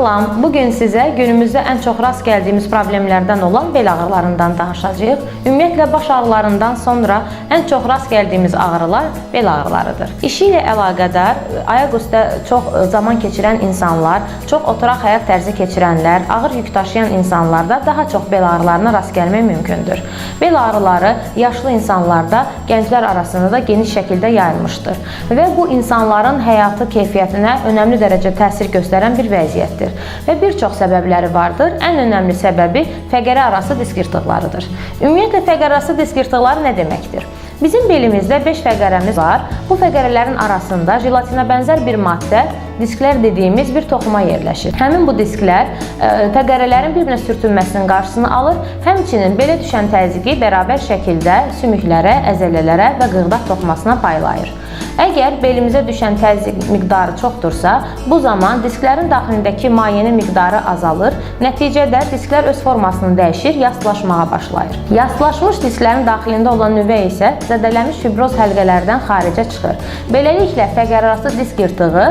Salam, bugün sizə günümüzdə ən çox rast gəldiyimiz problemlərdən olan bel ağrılarından danışacağıq. Ümumiyyətlə baş ağrılarından sonra ən çox rast gəldiyimiz ağrılar bel ağrılarıdır. İşi ilə əlaqədar e, ayaq üstə çox e, zaman keçirən insanlar, çox oturaq həyat tərzi keçirənlər, ağır yük daşıyan insanlarda daha çox bel ağrılarına rast gəlmək mümkündür. Bel ağrıları yaşlı insanlarda, gənclər arasında da geniş şəkildə yayılmışdır və bu insanların həyatı keyfiyyətinə önəmli dərəcə təsir göstərən bir vəziyyətdir və bir çox səbəbləri vardır. Ən önəmli səbəbi fəqərə arası disk yırtıqlarıdır. Ümumiyyətlə fəqərə arası disk yırtıqları nə deməkdir? Bizim belimizdə 5 fəqərəmiz var. Bu fəqərələrin arasında jelatinə bənzər bir maddə, disklər dediyimiz bir toxuma yerləşir. Həmin bu disklər ə, fəqərələrin bir-birinə sürtünməsinin qarşısını alır, həmçinin belə düşən təzyiqi bərabər şəkildə sümüklərə, əzələlərə və qığdaq toxumasına paylayır. Əgər belimizə düşən təzyiq miqdarı çoxdursa, bu zaman disklərin daxilindəki mayenin miqdarı azalır. Nəticədə disklər öz formasını dəyişir, yaslaşmağa başlayır. Yaslaşmış disklərin daxilində olan nüvə isə zədələnmiş fibroz həlqələrdən xaricə çıxır. Beləliklə fəqərarası disk yırtığı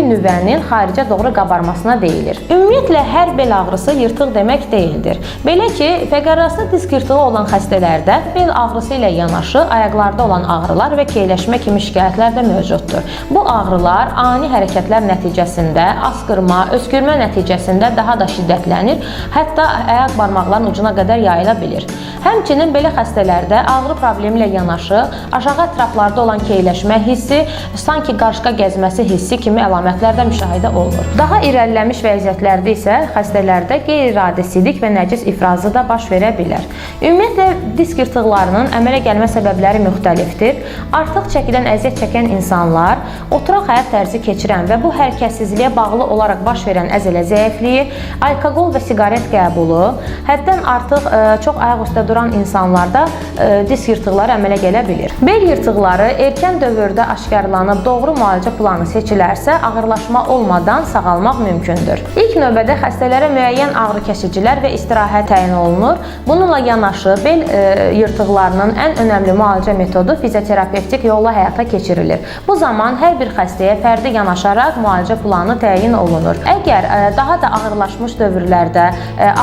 daxildəki nüvənin xaricə doğru qabarmasına deyilir. Ümumiyyətlə hər bel ağrısı yırtıq demək deyildir. Belə ki, fəqərarası disk yırtığı olan xəstələrdə bel ağrısı ilə yanaşı ayaqlarda olan ağrılar və keyləşmə kimi şikayətlər də mövcuddur. Bu ağrılar ani hərəkətlər nəticəsində, asqırma, öskürmə nəticəsində daha da şiddətlənir, hətta ayaq barmaqlarının ucuna qədər yayıla bilir. Həmçinin belə xəstələrdə ağrı problemi ilə yanaşı aşağı ətraflarda olan keyləşmə hissi, sanki qarışqa gəzməsi hissi kimi əlamətlər də müşahidə olunur. Daha irəliləmiş vəziyyətlərdə isə xəstələrdə qeyri-iradi sidik və nəcis ifrazı da baş verə bilər. Ümumiyyətlə disk yırtıqlarının əmələ gəlmə səbəbləri müxtəlifdir. Artıq çəkilən əziyyət çəkən insanlar, oturaq həyat tərzi keçirən və bu hərəkətsizliyə bağlı olaraq baş verən əzələ zəifliyi, alkoqol və siqaret qəbulu, həddən artıq ə, çox ayaq üstə duran insanlarda disk yırtıqları əmələ gələ bilir. Bel yırtıqları erkən dövrdə aşkarlanıb doğru müalicə planı seçilərsə, ağırlaşma olmadan sağalmaq mümkündür. İlk növbədə xəstələrə müəyyən ağrı kəsicilər və istirahət təyin olunur. Bununla yanaşı bel ə, yırtıqlarının ən önəmli müalicə metodu fizioterapevtik yolla həyata keçirilir. Bu zaman hər bir xəstəyə fərdi yanaşaraq müalicə planı təyin olunur. Əgər ə, daha da ağırlaşmış dövrlərdə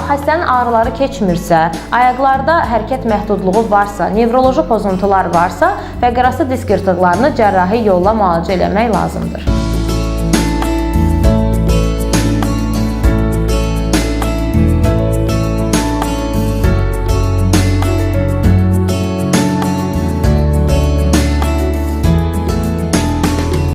xəstənin ağrıları keçmirsə, ayaqlarda hərəkət məhdudluğu varsa, nevroloji pozuntular varsa, fəqərası disk yırtıqlarını cərrahi yolla müalicə eləmək lazımdır.